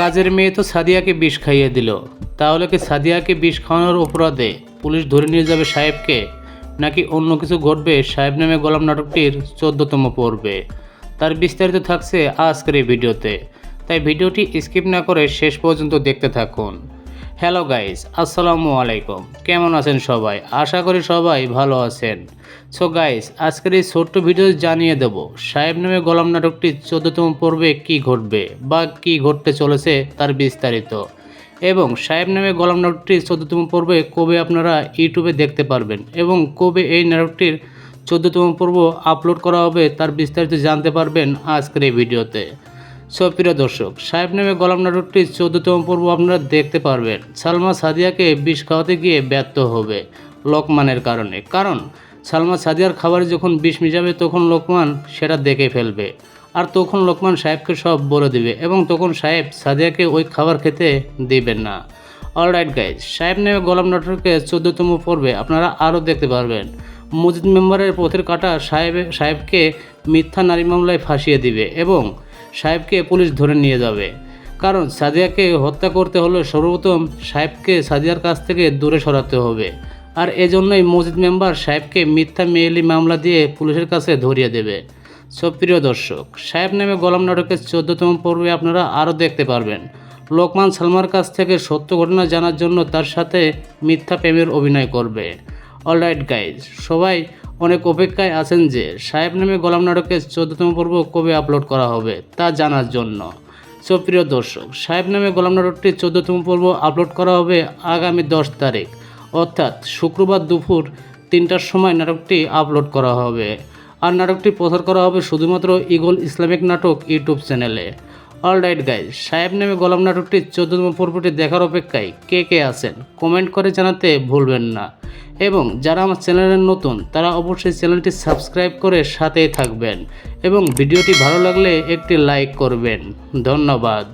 কাজের মেয়ে তো সাদিয়াকে বিষ খাইয়ে দিল। তাহলে কি সাদিয়াকে বিষ খাওয়ানোর অপরাধে পুলিশ ধরে নিয়ে যাবে সাহেবকে? নাকি অন্য কিছু ঘটবে সাহেব নামে গোলাম নাটকটির চোদ্দতম পর্বে? তার বিস্তারিত থাকছে আজকের এই ভিডিওতে। তাই ভিডিওটি স্কিপ না করে শেষ পর্যন্ত দেখতে থাকুন। হ্যালো গাইস আসসালামু আলাইকুম। কেমন আছেন সবাই? আশা করি সবাই ভালো আছেন। সো গাইস আজকের এই ছোট্ট ভিডিও জানিয়ে দেব, সাহেব নামে গোলাম নাটকটি চোদ্দতম পর্বে কি ঘটবে বা কি ঘটতে চলেছে তার বিস্তারিত। এবং সাহেব নামে গোলাম নাটকটি চোদ্দতম পর্বে কবে আপনারা ইউটিউবে দেখতে পারবেন এবং কবে এই নাটকটির চোদ্দতম পর্ব আপলোড করা হবে তার বিস্তারিত জানতে পারবেন আজকের এই ভিডিওতে সো প্রিয় দর্শক, সাহেব নামে গোলাম নাটকটির চোদ্দতম পর্ব আপনারা দেখতে পারবেন। সালমা সাদিয়াকে বিষ খাওয়াতে গিয়ে ব্যর্থ হবে লোকমানের কারণে। কারণ, সালমা সাদিয়ার খাবারে যখন বিষ মিশাবে তখন লোকমান সেটা দেখে ফেলবে। আর তখন লোকমান সাহেবকে সব বলে দিবে এবং তখন সাহেব সাদিয়াকে ওই খাবার খেতে দিবেন না। অলরাইট গাইজ সাহেব নামে গোলাম নাটকের চোদ্দতম পর্বে আপনারা আরও দেখতে পারবেন। মসজিদ মেম্বারের পথের কাটা সাহেব সাহেবকে মিথ্যা নারী মামলায় ফাঁসিয়ে দিবে এবং সাহেবকে পুলিশ ধরে নিয়ে যাবে। কারণ সাদিয়াকে হত্যা করতে হলে সর্বপ্রথম সাহেবকে সাদিয়ার কাছ থেকে দূরে সরাতে হবে। আর এজন্যই মসজিদ মেম্বার সাহেবকে মিথ্যা মেয়েলি মামলা দিয়ে পুলিশের কাছে ধরিয়ে দেবে। সব প্রিয় দর্শক, সাহেব নামে গোলাম নাটকের চোদ্দতম পর্বে আপনারা আরও দেখতে পারবেন। লোকমান সালমার কাছ থেকে সত্য ঘটনা জানার জন্য তার সাথে মিথ্যা প্রেমের অভিনয় করবে। অলরাইট গাইজ সবাই অনেক অপেক্ষায় আছেন যে সাহেব নামে গোলাম নাটকের চোদ্দতম পর্ব কবে আপলোড করা হবে তা জানার জন্য। সো প্রিয় দর্শক, সাহেব নামে গোলাম নাটকটির চোদ্দতম পর্ব আপলোড করা হবে আগামী দশ তারিখ, অর্থাৎ শুক্রবার দুপুর তিনটার সময় নাটকটি আপলোড করা হবে। আর নাটকটি প্রচার করা হবে শুধুমাত্র ইগল ইসলামিক নাটক ইউটিউব চ্যানেলে। অল রাইট গাইজ সাহেব নামে গোলাম নাটকটি চোদ্দতম পর্বটি দেখার অপেক্ষায় কে কে আছেন কমেন্ট করে জানাতে ভুলবেন না। এবং যারা আমার চ্যানেলের নতুন, তারা অবশ্যই চ্যানেলটি সাবস্ক্রাইব করে সাথেই থাকবেন এবং ভিডিওটি ভালো লাগলে একটি লাইক করবেন। ধন্যবাদ।